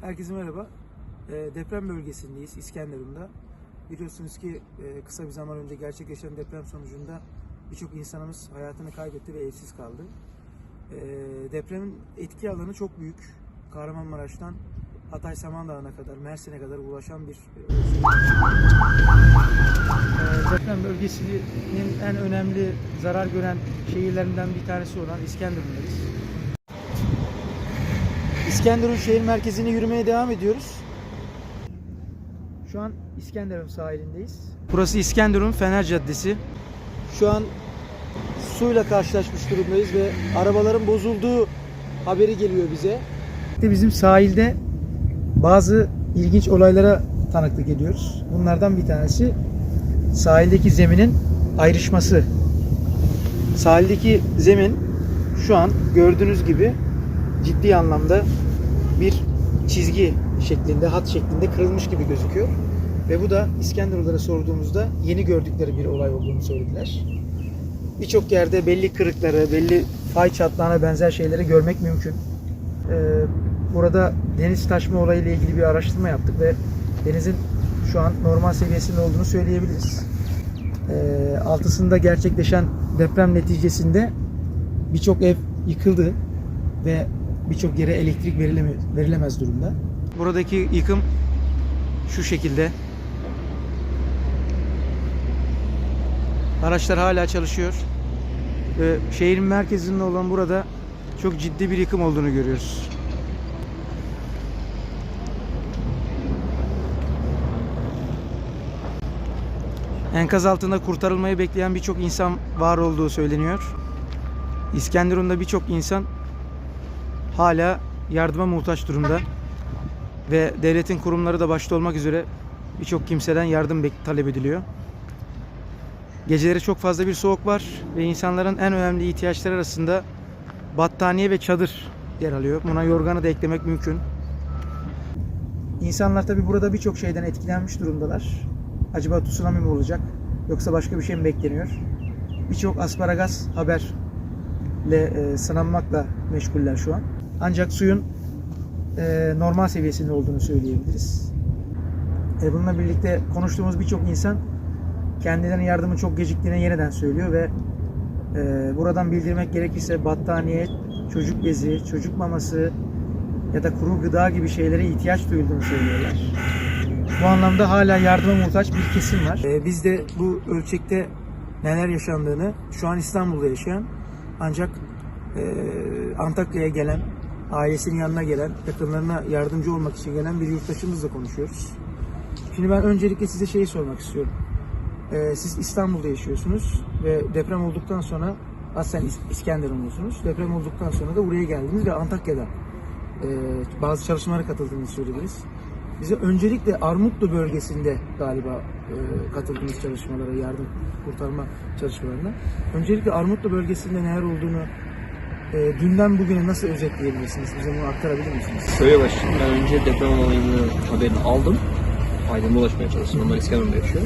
Herkese merhaba. Ee, deprem bölgesindeyiz İskenderun'da. Biliyorsunuz ki e, kısa bir zaman önce gerçekleşen deprem sonucunda birçok insanımız hayatını kaybetti ve evsiz kaldı. Ee, depremin etki alanı çok büyük. Kahramanmaraş'tan Hatay Samandağ'ına kadar, Mersin'e kadar ulaşan bir e, Ee, deprem bölgesinin en önemli zarar gören şehirlerinden bir tanesi olan İskenderun'dayız. İskenderun şehir merkezine yürümeye devam ediyoruz. Şu an İskenderun sahilindeyiz. Burası İskenderun Fener Caddesi. Şu an suyla karşılaşmış durumdayız ve arabaların bozulduğu haberi geliyor bize. Bizim sahilde bazı ilginç olaylara tanıklık ediyoruz. Bunlardan bir tanesi sahildeki zeminin ayrışması. Sahildeki zemin şu an gördüğünüz gibi ciddi anlamda bir çizgi şeklinde, hat şeklinde kırılmış gibi gözüküyor. Ve bu da İskenderunlara sorduğumuzda yeni gördükleri bir olay olduğunu söylediler. Birçok yerde belli kırıkları, belli fay çatlağına benzer şeyleri görmek mümkün. Ee, burada deniz taşma olayı ile ilgili bir araştırma yaptık ve denizin şu an normal seviyesinde olduğunu söyleyebiliriz. Ee, altısında gerçekleşen deprem neticesinde birçok ev yıkıldı ve birçok yere elektrik verileme, verilemez durumda. Buradaki yıkım şu şekilde. Araçlar hala çalışıyor. Ve şehrin merkezinde olan burada çok ciddi bir yıkım olduğunu görüyoruz. Enkaz altında kurtarılmayı bekleyen birçok insan var olduğu söyleniyor. İskenderun'da birçok insan hala yardıma muhtaç durumda. Ve devletin kurumları da başta olmak üzere birçok kimseden yardım talep ediliyor. Geceleri çok fazla bir soğuk var ve insanların en önemli ihtiyaçları arasında battaniye ve çadır yer alıyor. Buna yorganı da eklemek mümkün. İnsanlar tabi burada birçok şeyden etkilenmiş durumdalar. Acaba tsunami mi olacak yoksa başka bir şey mi bekleniyor? Birçok asparagas haberle e, sınanmakla meşguller şu an. Ancak suyun e, normal seviyesinde olduğunu söyleyebiliriz. E, bununla birlikte konuştuğumuz birçok insan kendilerine yardımın çok geciktiğini yeniden söylüyor ve e, buradan bildirmek gerekirse battaniye, çocuk bezi, çocuk maması ya da kuru gıda gibi şeylere ihtiyaç duyulduğunu söylüyorlar. Bu anlamda hala yardıma muhtaç bir kesim var. E, biz de bu ölçekte neler yaşandığını şu an İstanbul'da yaşayan ancak e, Antakya'ya gelen, ailesinin yanına gelen, yakınlarına yardımcı olmak için gelen bir yurttaşımızla konuşuyoruz. Şimdi ben öncelikle size şeyi sormak istiyorum. Ee, siz İstanbul'da yaşıyorsunuz ve deprem olduktan sonra aslen İs- İskenderunlusunuz. Deprem olduktan sonra da buraya geldiniz ve Antakya'da e, bazı çalışmalara katıldığınızı söylediniz. Bize öncelikle Armutlu bölgesinde galiba e, katıldığınız çalışmalara, yardım kurtarma çalışmalarına. Öncelikle Armutlu bölgesinde neler olduğunu e, dünden bugüne nasıl özetleyebilirsiniz? Bize bunu aktarabilir misiniz? Şöyle başlayayım. Ben önce deprem olayını haberini aldım. Aileme ulaşmaya çalıştım. Onlar İskenderun'da yaşıyor.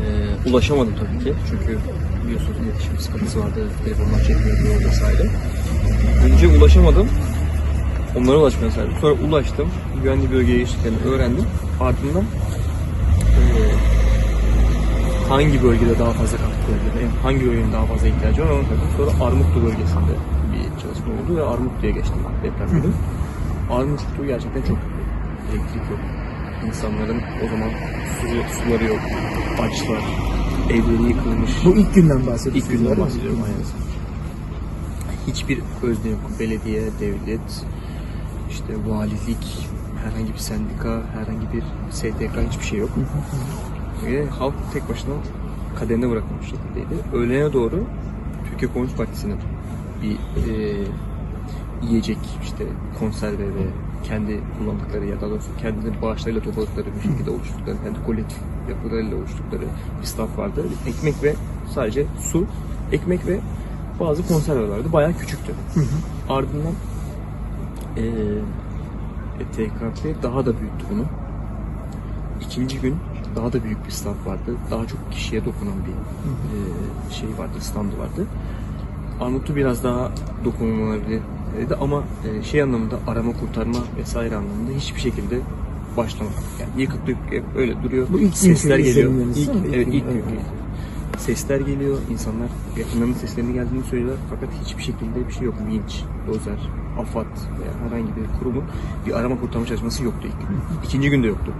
Ee, ulaşamadım tabii ki. Çünkü biliyorsunuz iletişim sıkıntısı vardı. Telefonlar çekmiyordu vesaire. Önce ulaşamadım. Onlara ulaşmaya çalıştım. Sonra ulaştım. Güvenli bölgeye geçtiklerini öğrendim. Ardından hangi bölgede daha fazla katkı da hangi bölgenin daha fazla ihtiyacı var onu tabii. Sonra Armutlu bölgesinde bir çalışma oldu ve Armutlu'ya geçtim deprem günü. Armutlu gerçekten çok elektrik yok. İnsanların o zaman su, suları yok, açlar, evleri yıkılmış. Bu ilk günden bahsediyorsunuz. İlk günden bahsediyorum aynen. Hiçbir özne yok. Belediye, devlet, işte valilik, herhangi bir sendika, herhangi bir STK hiçbir şey yok. Ve halk tek başına kaderine bırakılmış şekildeydi. Öğlene doğru Türkiye Komünist Partisi'nin bir e, yiyecek işte konserve ve kendi kullandıkları ya da doğrusu kendileri bağışlarıyla topladıkları bir şekilde oluşturdukları, kendi kolektif yapılarıyla oluşturdukları bir staff vardı. Ekmek ve sadece su, ekmek ve bazı konserve vardı. Bayağı küçüktü. Ardından e, e, TKP daha da büyüttü bunu. İkinci gün daha da büyük bir stand vardı. Daha çok kişiye dokunan bir e, şey vardı, standı vardı. Armutlu biraz daha dokunulabilir dedi ama e, şey anlamında arama kurtarma vesaire anlamında hiçbir şekilde başlamadı. Yani yıkık dökük öyle duruyor. Bu ilk Sesler geliyor. İlk? İlk evet ilk evet. Sesler geliyor. insanlar yakınlarının seslerinin geldiğini söylüyorlar. Fakat hiçbir şekilde bir şey yok. Vinç, dozer, AFAD veya herhangi bir kurumun bir arama kurtarma çalışması yoktu ilk gün. İkinci günde yoktu.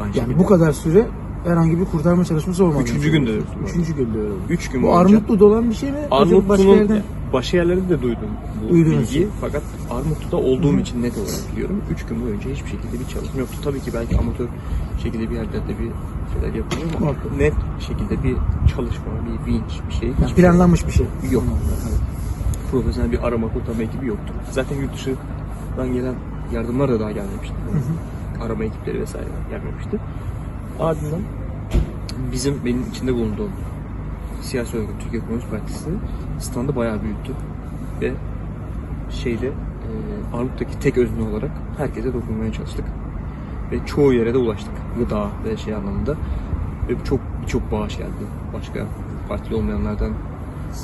Aynı Yani şekilde. bu kadar süre herhangi bir kurtarma çalışması olmadı. Üçüncü günde de. Üçüncü günde öyle. Üç gün Bu boyunca- Armutlu'da olan bir şey mi? Yoksa başka Armutlu'nun yerden? başka yerlerde de duydum bu Duydunuz. bilgiyi. Fakat Armutlu'da olduğum için net olarak biliyorum. Üç gün boyunca hiçbir şekilde bir çalışma yoktu. Tabii ki belki amatör şekilde bir yerlerde bir şeyler yapılıyor ama Muhakkak. net şekilde bir çalışma, bir vinç, bir şey. Yani şey planlanmış bir şey. Yok. Profesyonel bir arama kurtarma ekibi yoktu. Zaten yurt dışından gelen yardımlar da daha gelmemişti. Arama ekipleri vesaire gelmemişti. Ardından bizim benim içinde bulunduğum siyasi örgüt Türkiye Komünist Partisi standı bayağı büyüttü. Ve şeyde e, Armut'taki tek özne olarak herkese dokunmaya çalıştık. Ve çoğu yere de ulaştık. Gıda ve şey anlamında. Ve çok birçok bağış geldi. Başka partili olmayanlardan,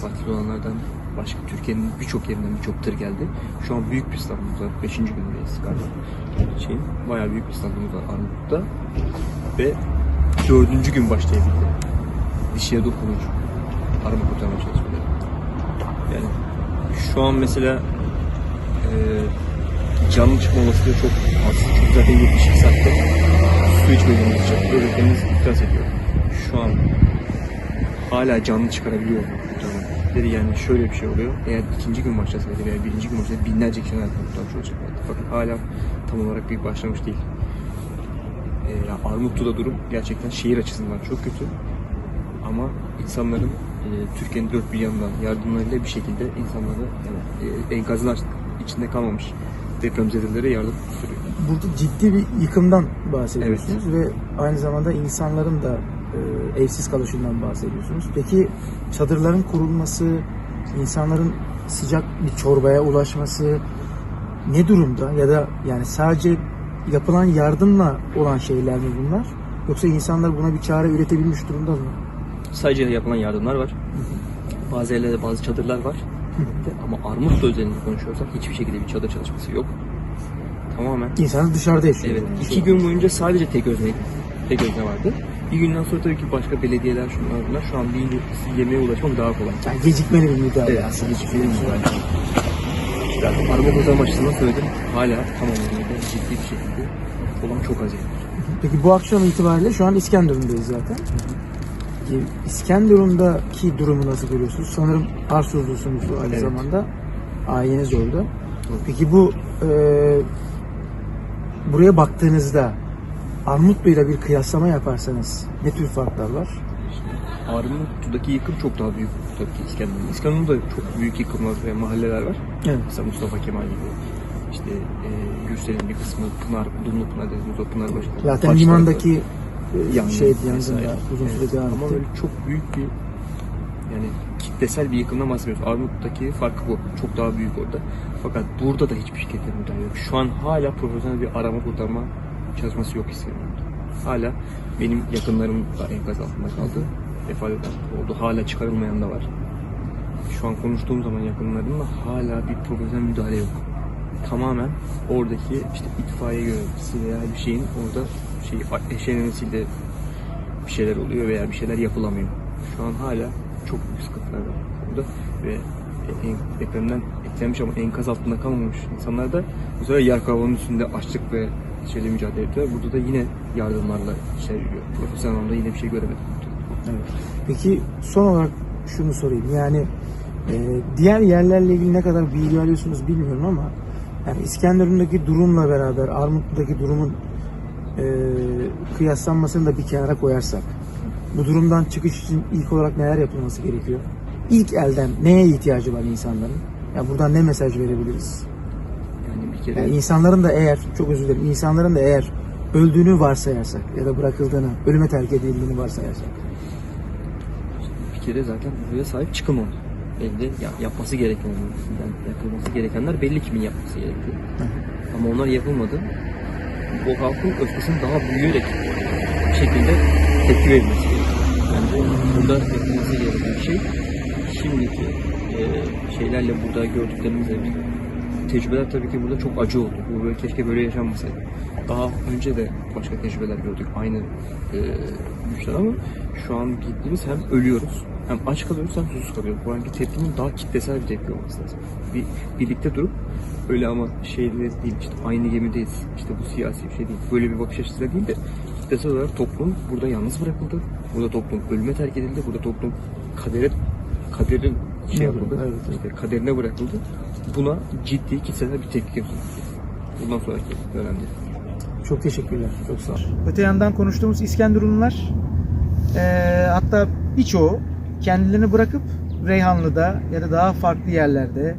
partili olanlardan, başka Türkiye'nin birçok yerinden birçok tır geldi. Şu an büyük bir standımız var. Beşinci gündeyiz galiba. Şeyin, bayağı büyük bir standımız var Armut'ta. Ve dördüncü gün başlayabildi. Dişiye dokunur. Arama kurtarma çalışmaları. Yani şu an mesela e, canlı çıkma olasılığı çok az. Çünkü zaten 72 saatte su içmediğimiz için böbreklerimiz iflas ediyor. Şu an hala canlı çıkarabiliyor mu? Dedi yani şöyle bir şey oluyor. Eğer ikinci gün başlasaydı veya birinci gün başlasaydı binlerce hayatını kurtarmış olacaklardı. Fakat hala tam olarak bir başlamış değil. E, ya Armutlu'da durum gerçekten şehir açısından çok kötü. Ama insanların e, Türkiye'nin dört bir yanından yardımlarıyla bir şekilde insanları yani, e, enkazın içinde kalmamış depremzedelere yardım sürüyor. Burada ciddi bir yıkımdan bahsediyorsunuz ve aynı zamanda insanların da e, evsiz kalışından bahsediyorsunuz. Peki çadırların kurulması, insanların sıcak bir çorbaya ulaşması ne durumda ya da yani sadece yapılan yardımla olan şeyler mi bunlar? Yoksa insanlar buna bir çare üretebilmiş durumda mı? Sadece yapılan yardımlar var. Bazı yerlerde bazı çadırlar var. Ama Armutlu özelinde konuşuyorsak hiçbir şekilde bir çadır çalışması yok. Tamamen İnsanlar dışarıda yaşıyor. Evet. yani. iki gün boyunca sadece tek özne, tek özne vardı. Bir günden sonra tabii ki başka belediyeler şunlar bunlar. Şu an bir yemeğe ulaşmak daha kolay. Yani gecikmeli bir müdahale Evet, aslında. hiçbir şey yok. Zaten arama kurtarma açısından söyledim. Hala tamam yani ciddi bir şekilde olan çok az yani. Peki bu akşam itibariyle şu an İskenderun'dayız zaten. Peki İskenderun'daki durumu nasıl görüyorsunuz? Sanırım Arsuzlusunuz aynı Evet. zamanda. Aileniz orada. Peki bu e, buraya baktığınızda Armutlu'yla bir kıyaslama yaparsanız ne tür farklar var? Armutlu'daki yıkım çok daha büyük tabii ki İskenderun. İskenderun'da çok büyük yıkımlar ve mahalleler var. Evet. Mesela Mustafa Kemal gibi. İşte e, Gürsel'in bir kısmı Pınar, Dumlu Pınar dediğimiz o Pınar başında. Zaten limandaki e, yangın şey yangında uzun süre Evet. devam Ama etti. böyle çok büyük bir yani kitlesel bir yıkımdan bahsediyoruz. Armut'taki farkı bu. Çok daha büyük orada. Fakat burada da hiçbir şirkete müdahale yok. Şu an hala profesyonel bir arama kurtarma çalışması yok İskenderun'da. Hala benim yakınlarım da enkaz altında kaldı. Vefat oldu. Hala çıkarılmayan da var. Şu an konuştuğum zaman yakınlarımla hala bir profesyonel müdahale yok. Tamamen oradaki işte itfaiye görevlisi veya bir şeyin orada şey eşelemesiyle bir şeyler oluyor veya bir şeyler yapılamıyor. Şu an hala çok büyük sıkıntılar var burada ve en, depremden etkilenmiş ama enkaz altında kalmamış insanlar da bu sefer yer kavganın üstünde açlık ve şeyle mücadele ediyorlar. Burada da yine yardımlarla işler yürüyor. Profesyonel anlamda yine bir şey göremedim. Evet. Peki son olarak şunu sorayım. Yani e, diğer yerlerle ilgili ne kadar bilgi alıyorsunuz bilmiyorum ama yani İskenderun'daki durumla beraber Armutlu'daki durumun e, kıyaslanmasını da bir kenara koyarsak bu durumdan çıkış için ilk olarak neler yapılması gerekiyor? İlk elden neye ihtiyacı var insanların? Yani buradan ne mesaj verebiliriz? Bir kere Yani insanların da eğer, çok özür dilerim, insanların da eğer öldüğünü varsayarsak ya da bırakıldığını, ölüme terk edildiğini varsayarsak. bir kere zaten buraya sahip çıkılmadı. Elde ya, yapması gerekenler, yapılması gerekenler belli kimin yapması gerektiği. Ama onlar yapılmadı. Bu halkın öfkesinin daha büyüyerek bir şekilde tepki verilmesi gerekiyor. Yani bu burada yapılması gereken şey şimdiki e, şeylerle burada gördüklerimizle bir tecrübeler tabii ki burada çok acı oldu. Bu böyle keşke böyle yaşanmasaydı. Daha önce de başka tecrübeler gördük aynı e, güçler ama şu an gittiğimiz hem ölüyoruz hem aç kalıyoruz hem susuz kalıyoruz. Bu anki tepkinin daha kitlesel bir tepki olması lazım. Bir, birlikte durup öyle ama şey değil işte aynı gemideyiz işte bu siyasi bir şey değil. Böyle bir bakış açısıyla değil de kitlesel olarak toplum burada yalnız bırakıldı. Burada toplum ölüme terk edildi. Burada toplum kadere kaderin şey yapıldı. evet, evet. işte kaderine bırakıldı. Buna ciddi kitlesel bir tepki. Bundan sonraki dönemde. Çok teşekkürler. Çok sağ ol. Öte yandan konuştuğumuz İskenderunlular eee, hatta birçoğu kendilerini bırakıp Reyhanlı'da ya da daha farklı yerlerde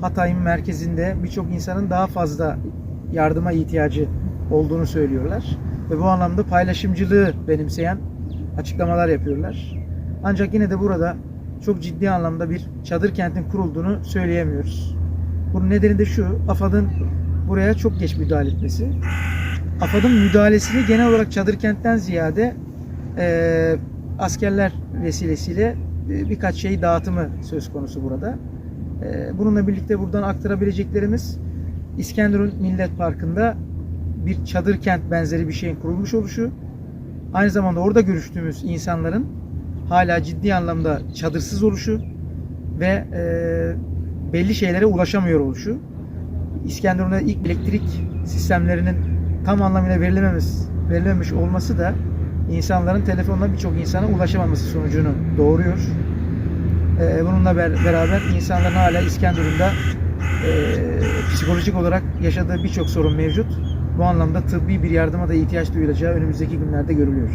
Hatay'ın merkezinde birçok insanın daha fazla yardıma ihtiyacı olduğunu söylüyorlar. Ve bu anlamda paylaşımcılığı benimseyen açıklamalar yapıyorlar. Ancak yine de burada çok ciddi anlamda bir çadır kentin kurulduğunu söyleyemiyoruz. Bunun nedeni de şu, AFAD'ın buraya çok geç müdahale etmesi. AFAD'ın müdahalesini genel olarak çadır kentten ziyade e, askerler vesilesiyle e, birkaç şey dağıtımı söz konusu burada. E, bununla birlikte buradan aktarabileceklerimiz İskenderun Millet Parkı'nda bir çadır kent benzeri bir şeyin kurulmuş oluşu. Aynı zamanda orada görüştüğümüz insanların hala ciddi anlamda çadırsız oluşu ve e, belli şeylere ulaşamıyor oluşu. İskenderun'da ilk elektrik sistemlerinin tam anlamıyla verilememiz, verilememiş olması da insanların telefonla birçok insana ulaşamaması sonucunu doğuruyor. Ee, bununla ber- beraber insanların hala İskenderun'da e, psikolojik olarak yaşadığı birçok sorun mevcut. Bu anlamda tıbbi bir yardıma da ihtiyaç duyulacağı önümüzdeki günlerde görülüyor.